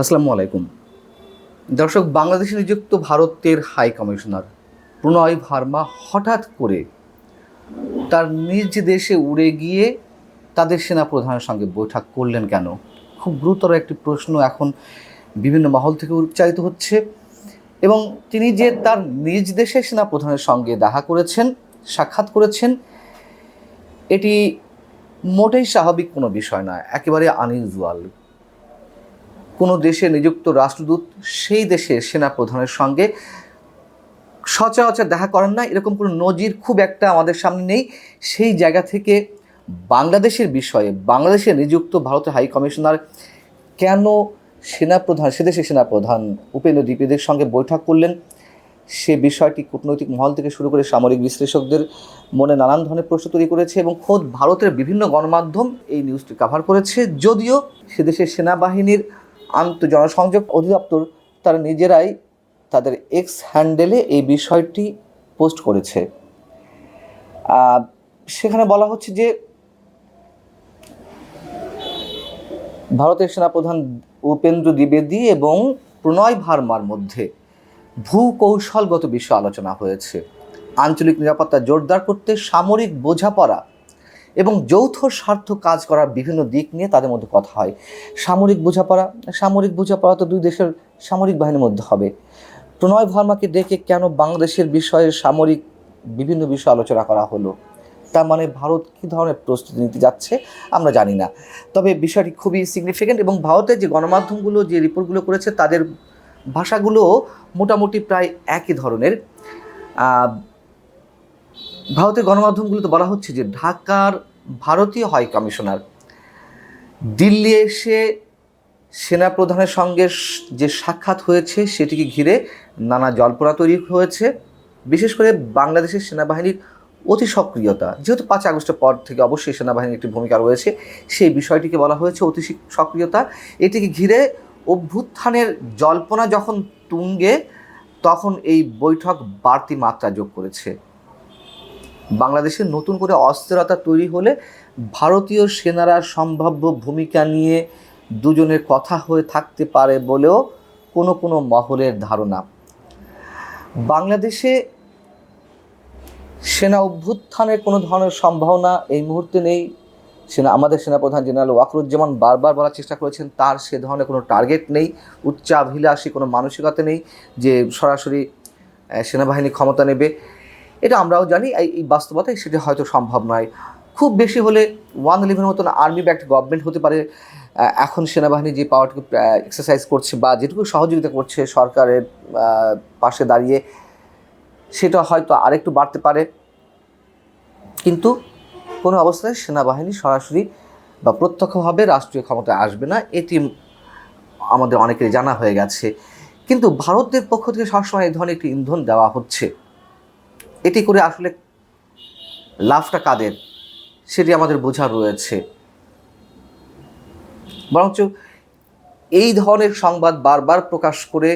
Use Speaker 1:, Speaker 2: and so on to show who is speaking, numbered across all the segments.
Speaker 1: আসসালামু আলাইকুম। দর্শক, বাংলাদেশে নিযুক্ত ভারতের হাই কমিশনার প্রণয় ভার্মা হঠাৎ করে তার নিজ দেশে উড়ে গিয়ে তাদের সেনা প্রধানের সঙ্গে বৈঠক করলেন কেন? খুব গুরুতর একটি প্রশ্ন এখন বিভিন্ন মহল থেকে উচ্চারিত হচ্ছে এবং তিনি যে তার নিজ দেশের সেনা প্রধানের সঙ্গে দেখা করেছেন, সাক্ষাৎ করেছেন, এটি মোটেই স্বাভাবিক কোনো বিষয় নয়, একেবারে আনইউজুয়াল। কোনো দেশে নিযুক্ত রাষ্ট্রদূত, সেই দেশের সেনা প্রধানের সঙ্গে সচরাচর দেখা করেন না। এরকম কোনো নজির খুব একটা আমাদের সামনে নেই। সেই জায়গা থেকে বাংলাদেশের বিষয়ে, বাংলাদেশে নিযুক্ত ভারতের হাই কমিশনার কেন সেনাপ্রধান, সে দেশের সেনাপ্রধান উপেন্দ্র দ্বিবেদের সঙ্গে বৈঠক করলেন? সে বিষয়টি কূটনৈতিক মহল থেকে শুরু করে সামরিক বিশ্লেষকদের মনে নানান ধরনের প্রশ্ন তৈরি করেছে এবং খোদ ভারতের বিভিন্ন গণমাধ্যম এই নিউজটি কভার করেছে। যদিও সে দেশের সেনাবাহিনীর আন্ত জনসংযোগ অধিদপ্তর তারা নিজেরাই তাদের এক্স হ্যান্ডেলে এই বিষয়টি পোস্ট করেছে। সেখানে বলা হচ্ছে যে ভারতের সেনাপ্রধান উপেন্দ্র দ্বিবেদী এবং প্রণয় ভার্মার মধ্যে ভূকৌশলগত বিষয়ে আলোচনা হয়েছে। আঞ্চলিক নিরাপত্তা জোরদার করতে সামরিক বোঝাপড়া এবং যৌথ স্বার্থ কাজ করার বিভিন্ন দিক নিয়ে তাদের মধ্যে কথা হয়। সামরিক বোঝাপড়া সামরিক বোঝাপড়া তো দুই দেশের সামরিক বাহিনীর মধ্যে হবে। প্রণয় ভার্মাকে ডেকে কেন বাংলাদেশের বিষয়ে সামরিক বিভিন্ন বিষয় আলোচনা করা হলো? তার মানে ভারত কী ধরনের প্রস্তুতি নিতে যাচ্ছে আমরা জানি না। তবে বিষয়টি খুবই সিগনিফিক্যান্ট এবং ভারতের যে গণমাধ্যমগুলো, যে রিপোর্টগুলো করেছে, তাদের ভাষাগুলো মোটামুটি প্রায় একই ধরনের। ভারতের গণমাধ্যমগুলোতে বলা হচ্ছে যে ঢাকার ভারতীয় হাই কমিশনার দিল্লি এসে সেনাপ্রধানের সঙ্গে যে সাক্ষাৎ হয়েছে সেটিকে ঘিরে নানা জল্পনা তৈরি হয়েছে। বিশেষ করে বাংলাদেশের সেনাবাহিনীর অতি সক্রিয়তা। যেহেতু পাঁচ আগস্টের পর থেকে অবশ্যই সেনাবাহিনীর একটি ভূমিকা রয়েছে, সেই বিষয়টিকে বলা হয়েছে অতি সক্রিয়তা। এটিকে ঘিরে অভ্যুত্থানের জল্পনা যখন তুঙ্গে, তখন এই বৈঠক বাড়তি মাত্রা যোগ করেছে। বাংলাদেশে নতুন করে অস্থিরতা তৈরি হলে ভারতীয় সেনারা সম্ভাব্য ভূমিকা নিয়ে দুজনের কথা হয়ে থাকতে পারে বলেও কোনো কোনো মহলের ধারণা। বাংলাদেশে সেনা অভ্যুত্থানের কোনো ধরনের সম্ভাবনা এই মুহূর্তে নেই। সেনা, আমাদের সেনাপ্রধান জেনারেল ওয়াকরুজ্জামান বারবার বলার চেষ্টা করেছেন, তার সে ধরনের কোনো টার্গেট নেই, উচ্চাভিলাষী কোনো মানসিকতা নেই যে সরাসরি সেনাবাহিনী ক্ষমতা নেবে। এটা আমরাও জানি, এই বাস্তবতায় সেটা হয়তো সম্ভব নয়। খুব বেশি হলে ওয়ান ইলেভেনের মতন আর্মি ব্যাক্ট গভর্নমেন্ট হতে পারে। এখন সেনাবাহিনী যে পাওয়ারটুকু এক্সারসাইজ করছে বা যেটুকু সহযোগিতা করছে সরকারের পাশে দাঁড়িয়ে, সেটা হয়তো আরেকটু বাড়তে পারে। কিন্তু কোনো অবস্থায় সেনাবাহিনী সরাসরি বা প্রত্যক্ষভাবে রাষ্ট্রীয় ক্ষমতায় আসবে না, এটি আমাদের অনেকের জানা হয়ে গেছে। কিন্তু ভারতের পক্ষ থেকে সবসময় এই ধরনের একটি ইন্ধন দেওয়া হচ্ছে। এটি করে আসলে লাভটা কাদের, সেটি আমাদের বোঝা রয়েছে। বরঞ্চ এই ধরনের সংবাদ বারবার প্রকাশ করে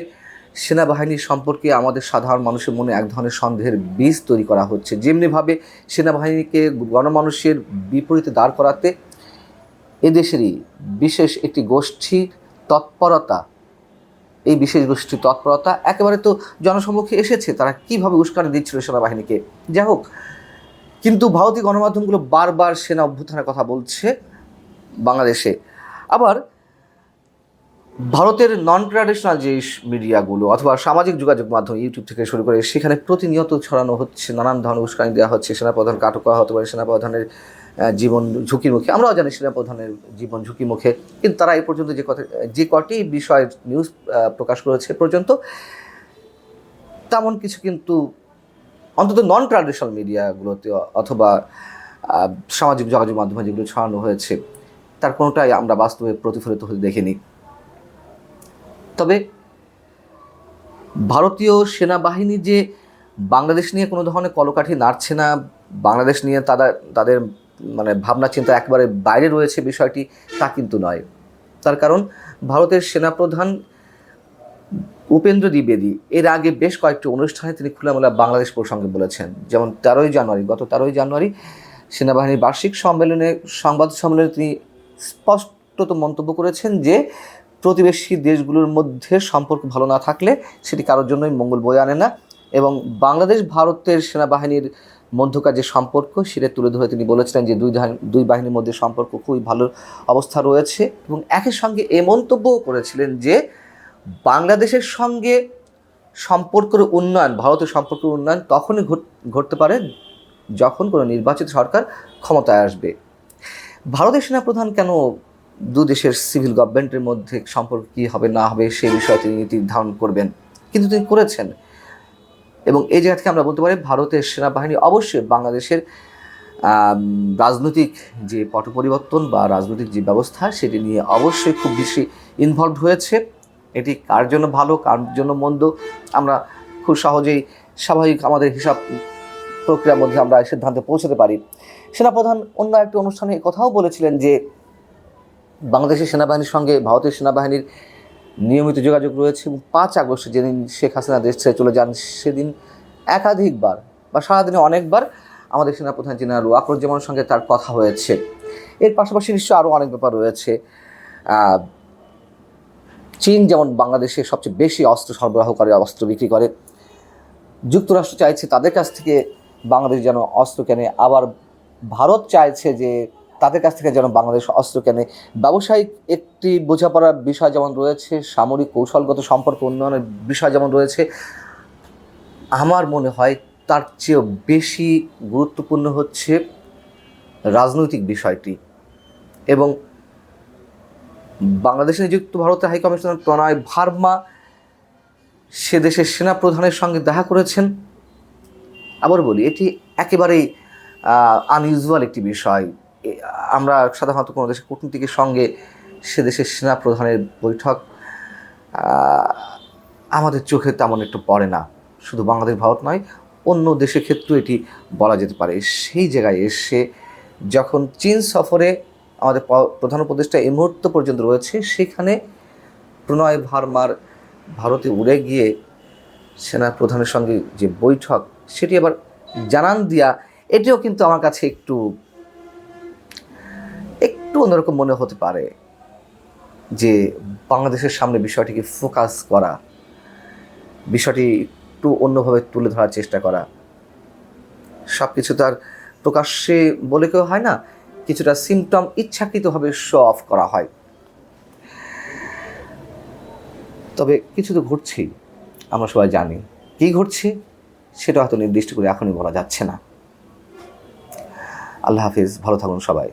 Speaker 1: সেনাবাহিনীর সম্পর্কে আমাদের সাধারণ মানুষের মনে এক ধরনের সন্দেহের বীজ তৈরি করা হচ্ছে। যেমনিভাবে সেনাবাহিনীকে গণমানুষের বিপরীতে দাঁড় করাতে এদেশেরই বিশেষ একটি গোষ্ঠীর তৎপরতা এই বিশেষ গোষ্ঠীর তৎপরতা একেবারে তো জনসম্মুখে এসেছে। তারা কীভাবে উস্কানি দিচ্ছিল সেনাবাহিনীকে? যাই হোক, কিন্তু ভারতীয় গণমাধ্যমগুলো বারবার সেনা অভ্যুত্থানের কথা বলছে বাংলাদেশে। আবার ভারতের নন ট্র্যাডিশনাল যে মিডিয়াগুলো অথবা সামাজিক যোগাযোগ মাধ্যম ইউটিউব থেকে শুরু করে সেখানে প্রতিনিয়ত ছড়ানো হচ্ছে, নানান ধরনের উস্কানি দেওয়া হচ্ছে সেনাপ্রধান কাটক করা হতে পারে, সেনাপ্রধানের জীবন ঝুঁকির মুখে। আমরাও জানি সেনাপ্রধানের জীবন ঝুঁকির মুখে, কিন্তু তারা এই পর্যন্ত যে কথা যে কটি বিষয়ের নিউজ প্রকাশ করেছে পর্যন্ত, তেমন কিছু কিন্তু অন্তত নন ট্র্যাডিশনাল মিডিয়াগুলোতে অথবা সামাজিক যোগাযোগ মাধ্যমে যেগুলো ছড়ানো হয়েছে, তার কোনোটাই আমরা বাস্তবে প্রতিফলিত হতে দেখিনি। তবে ভারতীয় সেনাবাহিনী যে বাংলাদেশ নিয়ে কোনো ধরনের কলকাঠি নাড়ছে না, বাংলাদেশ নিয়ে তারা তাদের মানে ভাবনা চিন্তা একেবারে বাইরে রয়েছে বিষয়টি, তা কিন্তু নয়। তার কারণ ভারতের সেনাপ্রধান উপেন্দ্র দ্বিবেদী এর আগে বেশ কয়েকটি অনুষ্ঠানে তিনি খোলামেলা বাংলাদেশ প্রসঙ্গে বলেছেন। যেমন তেরোই জানুয়ারি, গত তেরোই জানুয়ারি সেনাবাহিনীর বার্ষিক সম্মেলনে, সংবাদ সম্মেলনে তিনি স্পষ্টত মন্তব্য করেছেন যে, প্রতিবেশী দেশগুলোর মধ্যে সম্পর্ক ভালো না থাকলে সেটি কারোর জন্যই মঙ্গল বয়ে আনে না এবং বাংলাদেশ ভারতের সেনাবাহিনীর মধ্যকার যে সম্পর্ক, সেটা তুলে ধরে তিনি বলেছিলেন যে দুই দুই বাহিনীর মধ্যে সম্পর্ক খুবই ভালো অবস্থা রয়েছে এবং একই সঙ্গে এ মন্তব্যও করেছিলেন যে বাংলাদেশের সঙ্গে সম্পর্কের উন্নয়ন, ভারতের সম্পর্কের উন্নয়ন তখনই ঘট- ঘটতে পারে যখন কোনো নির্বাচিত সরকার ক্ষমতায় আসবে। ভারতের সেনাপ্রধান কেন দু দেশের সিভিল গভর্নমেন্টের মধ্যে সম্পর্ক কী হবে, না হবে, সে বিষয়ে তিনি নির্ধারণ করবেন। কিন্তু তিনি করেছেন। এবং এই জায়গা থেকে আমরা বলতে পারি ভারতের সেনাবাহিনী অবশ্যই বাংলাদেশের রাজনৈতিক যে পট পরিবর্তন বা রাজনৈতিক যে ব্যবস্থা, সেটি নিয়ে অবশ্যই খুব বেশি ইনভলভ হয়েছে। এটি কার জন্য ভালো, কার জন্য মন্দ, আমরা খুব সহজেই স্বাভাবিক আমাদের হিসাব প্রক্রিয়ার মধ্যে আমরা সিদ্ধান্তে পৌঁছতে পারি। সেনাপ্রধান, অন্য একটি অনুষ্ঠানে কথাও বলেছিলেন যে বাংলাদেশের সেনাবাহিনীর সঙ্গে ভারতের সেনাবাহিনীর নিয়মিত যোগাযোগ রয়েছে এবং পাঁচ আগস্ট যেদিন শেখ হাসিনা দেশ ছেড়ে চলে যান, সেদিন একাধিকবার বা সারাদিনে অনেকবার আমাদের সেনাপ্রধান জেনারেল ওয়াকরুজ্জামানের সঙ্গে তার কথা হয়েছে। এর পাশাপাশি নিশ্চয়ই আরও অনেক ব্যাপার রয়েছে। চীন যেমন বাংলাদেশে সবচেয়ে বেশি অস্ত্র সরবরাহ করে, অস্ত্র বিক্রি করে, যুক্তরাষ্ট্র চাইছে তাদের কাছ থেকে বাংলাদেশ যেন অস্ত্র কেনে। আবার ভারত চাইছে যে তাদের কাছ থেকে যেন বাংলাদেশ অস্ত্র কেনে। ব্যবসায়িক একটি বোঝাপড়ার বিষয় যেমন রয়েছে, সামরিক কৌশলগত সম্পর্ক উন্নয়নের বিষয় যেমন রয়েছে, আমার মনে হয় তার চেয়েও বেশি গুরুত্বপূর্ণ হচ্ছে রাজনৈতিক বিষয়টি এবং বাংলাদেশে নিযুক্ত ভারতের হাই কমিশনার প্রণয় ভার্মা সে দেশের সেনা প্রধানের সঙ্গে দেখা করেছেন। আবার বলি, এটি একেবারেই আনইউজুয়াল একটি বিষয়। আমরা সাধারণত কোনো দেশের কূটনীতিকের সঙ্গে সে দেশের সেনা প্রধানের বৈঠক আমাদের চোখে তেমন একটু পড়ে না। শুধু বাংলাদেশ, ভারত নয়, অন্য দেশের ক্ষেত্রেও এটি বলা যেতে পারে। সেই জায়গায় এসে যখন চীন সফরে আমাদের প্রধান উপদেষ্টা এই মুহূর্ত পর্যন্ত রয়েছে, সেখানে প্রণয় ভার্মার ভারতে উড়ে গিয়ে সেনা প্রধানের সঙ্গে যে বৈঠক, সেটি আবার জানান দিয়া, এটিও কিন্তু আমার কাছে একটু একটু অন্যরকম মনে হতে পারে যে বাংলাদেশের সামনে বিষয়টিকে ফোকাস করা, বিষয়টি একটু অন্যভাবে তুলে ধরার চেষ্টা করা সব কিছু তার প্রকাশ্যে বলে কেউ হয় না, কিছুটা সিমটম ইচ্ছাকৃতভাবে শো অফ করা হয়। তবে কিছু তো ঘটছেই, আমরা সবাই জানি। কী ঘটছে সেটা হয়তো নির্দিষ্ট করে এখনই বলা যাচ্ছে না। আল্লাহ হাফিজ, ভালো থাকুন সবাই।